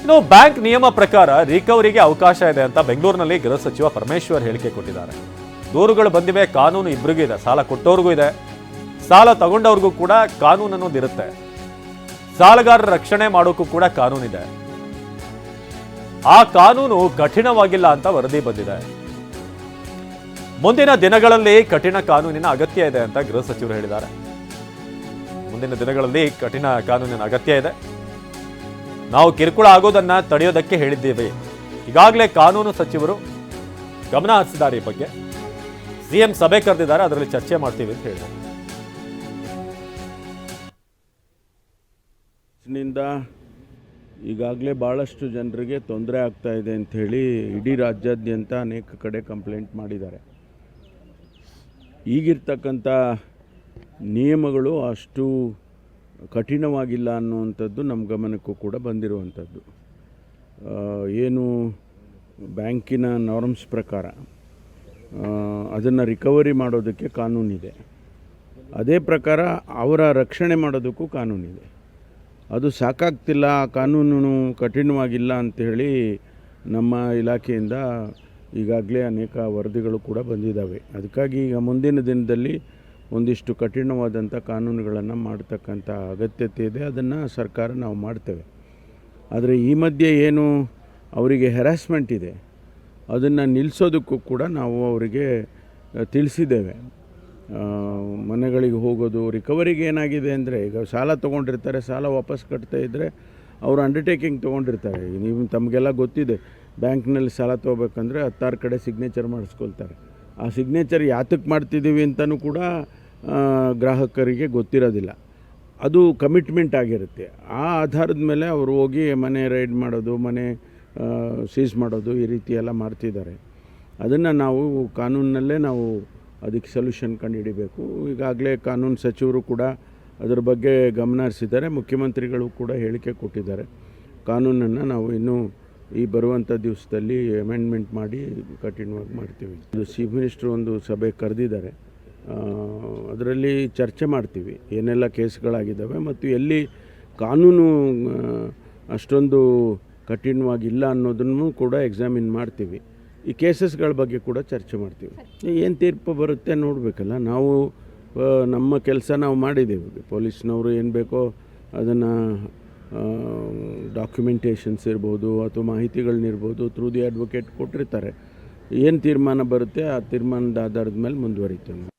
ಇನ್ನು ಬ್ಯಾಂಕ್ ನಿಯಮ ಪ್ರಕಾರ ರಿಕವರಿಗೆ ಅವಕಾಶ ಇದೆ ಅಂತ ಬೆಂಗಳೂರಿನಲ್ಲಿ ಗೃಹ ಸಚಿವ ಪರಮೇಶ್ವರ್ ಹೇಳಿಕೆ ಕೊಟ್ಟಿದ್ದಾರೆ. ದೂರುಗಳು ಬಂದಿವೆ, ಕಾನೂನು ಇಬ್ಬರಿಗೂ ಇದೆ, ಸಾಲ ಕೊಟ್ಟವ್ರಿಗೂ ಇದೆ. ಸಾಲ ತಗೊಂಡವ್ರಿಗೂ ಕೂಡ ಕಾನೂನು ಅನ್ನೋದು ಇರುತ್ತೆ. ಸಾಲಗಾರರ ರಕ್ಷಣೆ ಮಾಡೋಕ್ಕೂ ಕೂಡ ಕಾನೂನಿದೆ ಆ ಕಾನೂನು ಕಠಿಣವಾಗಿಲ್ಲ ಅಂತ ವರದಿ ಬಂದಿದೆ. ಮುಂದಿನ ದಿನಗಳಲ್ಲಿ ಕಠಿಣ ಕಾನೂನಿನ ಅಗತ್ಯ ಇದೆ ಅಂತ ಗೃಹ ಸಚಿವರು ಹೇಳಿದ್ದಾರೆ. ಮುಂದಿನ ದಿನಗಳಲ್ಲಿ ಕಠಿಣ ಕಾನೂನಿನ ಅಗತ್ಯ ಇದೆ. ನಾವು ಕಿರುಕುಳ ಆಗೋದನ್ನ ತಡೆಯೋದಕ್ಕೆ ಹೇಳಿದ್ದೇವೆ. ಈಗಾಗಲೇ ಕಾನೂನು ಸಚಿವರು ಗಮನ ಹರಿಸಿದ್ದಾರೆ ಈ ಬಗ್ಗೆ. ಸಿಎಂ ಸಭೆ ಕರೆದಿದ್ದಾರೆ, ಅದರಲ್ಲಿ ಚರ್ಚೆ ಮಾಡ್ತೀವಿ ಅಂತ ಹೇಳಿದ್ದಾರೆ. ಈಗಾಗಲೇ ಭಾಳಷ್ಟು ಜನರಿಗೆ ತೊಂದರೆ ಆಗ್ತಾ ಇದೆ ಅಂಥೇಳಿ ಇಡೀ ರಾಜ್ಯಾದ್ಯಂತ ಅನೇಕ ಕಡೆ ಕಂಪ್ಲೇಂಟ್ ಮಾಡಿದ್ದಾರೆ. ಈಗಿರ್ತಕ್ಕಂಥ ನಿಯಮಗಳು ಅಷ್ಟು ಕಠಿಣವಾಗಿಲ್ಲ ಅನ್ನುವಂಥದ್ದು ನಮ್ಮ ಗಮನಕ್ಕೂ ಕೂಡ ಬಂದಿರುವಂಥದ್ದು. ಏನು ಬ್ಯಾಂಕಿನ ನಾರ್ಮ್ಸ್ ಪ್ರಕಾರ ಅದನ್ನು ರಿಕವರಿ ಮಾಡೋದಕ್ಕೆ ಕಾನೂನಿದೆ. ಅದೇ ಪ್ರಕಾರ ಅವರ ರಕ್ಷಣೆ ಮಾಡೋದಕ್ಕೂ ಕಾನೂನಿದೆ. ಅದು ಸಾಕಾಗ್ತಿಲ್ಲ, ಆ ಕಾನೂನು ಕಠಿಣವಾಗಿಲ್ಲ ಅಂಥೇಳಿ ನಮ್ಮ ಇಲಾಖೆಯಿಂದ ಈಗಾಗಲೇ ಅನೇಕ ವರದಿಗಳು ಕೂಡ ಬಂದಿದ್ದಾವೆ. ಅದಕ್ಕಾಗಿ ಈಗ ಮುಂದಿನ ದಿನದಲ್ಲಿ ಒಂದಿಷ್ಟು ಕಠಿಣವಾದಂಥ ಕಾನೂನುಗಳನ್ನು ಮಾಡ್ತಕ್ಕಂಥ ಅಗತ್ಯತೆ ಇದೆ. ಅದನ್ನು ಸರ್ಕಾರ ನಾವು ಮಾಡ್ತೇವೆ. ಆದರೆ ಈ ಮಧ್ಯೆ ಏನು ಅವರಿಗೆ ಹೆರಾಸ್ಮೆಂಟ್ ಇದೆ. ಅದನ್ನು ನಿಲ್ಲಿಸೋದಕ್ಕೂ ಕೂಡ ನಾವು ಅವರಿಗೆ ತಿಳಿಸಿದ್ದೇವೆ. ಮನೆಗಳಿಗೆ ಹೋಗೋದು, ರಿಕವರಿಗೆ ಏನಾಗಿದೆ ಅಂದರೆ, ಈಗ ಸಾಲ ತೊಗೊಂಡಿರ್ತಾರೆ, ಸಾಲ ವಾಪಸ್ ಕಟ್ತಾ ಇದ್ದರೆ ಅವರು ಅಂಡರ್ಟೇಕಿಂಗ್ ತೊಗೊಂಡಿರ್ತಾರೆ. ನೀವು ತಮಗೆಲ್ಲ ಗೊತ್ತಿದೆ, ಬ್ಯಾಂಕ್ನಲ್ಲಿ ಸಾಲ ತೊಗೋಬೇಕಂದ್ರೆ ಹತ್ತಾರು ಕಡೆ ಸಿಗ್ನೇಚರ್ ಮಾಡಿಸ್ಕೊಳ್ತಾರೆ. ಆ ಸಿಗ್ನೇಚರ್ ಯಾತಕ್ಕೆ ಮಾಡ್ತಿದ್ದೀವಿ ಅಂತಲೂ ಕೂಡ ಗ್ರಾಹಕರಿಗೆ ಗೊತ್ತಿರೋದಿಲ್ಲ. ಅದು ಕಮಿಟ್ಮೆಂಟ್ ಆಗಿರುತ್ತೆ. ಆ ಆಧಾರದ ಮೇಲೆ ಅವರು ಹೋಗಿ ಮನೆ ರೈಡ್ ಮಾಡೋದು, ಮನೆ ಸೀಸ್ ಮಾಡೋದು ಈ ರೀತಿ ಎಲ್ಲ ಮಾಡ್ತಿದ್ದಾರೆ. ಅದನ್ನು ನಾವು ಕಾನೂನಿನಲ್ಲೇ ನಾವು ಅದಕ್ಕೆ ಸೊಲ್ಯೂಷನ್ ಕಂಡುಹಿಡಿಬೇಕು. ಈಗಾಗಲೇ ಕಾನೂನು ಸಚಿವರು ಕೂಡ ಅದರ ಬಗ್ಗೆ ಗಮನ ಹರಿಸಿದ್ದಾರೆ ಮುಖ್ಯಮಂತ್ರಿಗಳು ಕೂಡ ಹೇಳಿಕೆ ಕೊಟ್ಟಿದ್ದಾರೆ. ಕಾನೂನನ್ನು ನಾವು ಇನ್ನೂ ಈ ಬರುವಂಥ ದಿವಸದಲ್ಲಿ ಅಮೆಂಡ್ಮೆಂಟ್ ಮಾಡಿ ಕಠಿಣವಾಗಿ ಮಾಡ್ತೀವಿ. ಇದು ಚೀಫ್ ಮಿನಿಸ್ಟ್ರು ಒಂದು ಸಭೆ ಕರೆದಿದ್ದಾರೆ. ಅದರಲ್ಲಿ ಚರ್ಚೆ ಮಾಡ್ತೀವಿ ಏನೆಲ್ಲ ಕೇಸ್ಗಳಾಗಿದ್ದಾವೆ ಮತ್ತು ಎಲ್ಲಿ ಕಾನೂನು ಅಷ್ಟೊಂದು ಕಠಿಣವಾಗಿಲ್ಲ ಅನ್ನೋದನ್ನು ಕೂಡ ಎಕ್ಸಾಮಿನ್ ಮಾಡ್ತೀವಿ. ಈ ಕೇಸಸ್ಗಳ ಬಗ್ಗೆ ಕೂಡ ಚರ್ಚೆ ಮಾಡ್ತೀವಿ. ಏನು ತೀರ್ಪು ಬರುತ್ತೆ ನೋಡಬೇಕಲ್ಲ ನಾವು ನಮ್ಮ ಕೆಲಸ ನಾವು ಮಾಡಿದ್ದೀವಿ. ಪೊಲೀಸ್ನವರು ಏನು ಬೇಕೋ ಅದನ್ನು ಡಾಕ್ಯುಮೆಂಟೇಷನ್ಸ್ ಇರ್ಬೋದು ಅಥವಾ ಮಾಹಿತಿಗಳನ್ನಿರ್ಬೋದು ಥ್ರೂ ದಿ ಅಡ್ವೊಕೇಟ್ ಕೊಟ್ಟಿರ್ತಾರೆ. ಏನು ತೀರ್ಮಾನ ಬರುತ್ತೆ ಆ ತೀರ್ಮಾನದ ಆಧಾರದ ಮೇಲೆ ಮುಂದುವರಿತೇವೆ.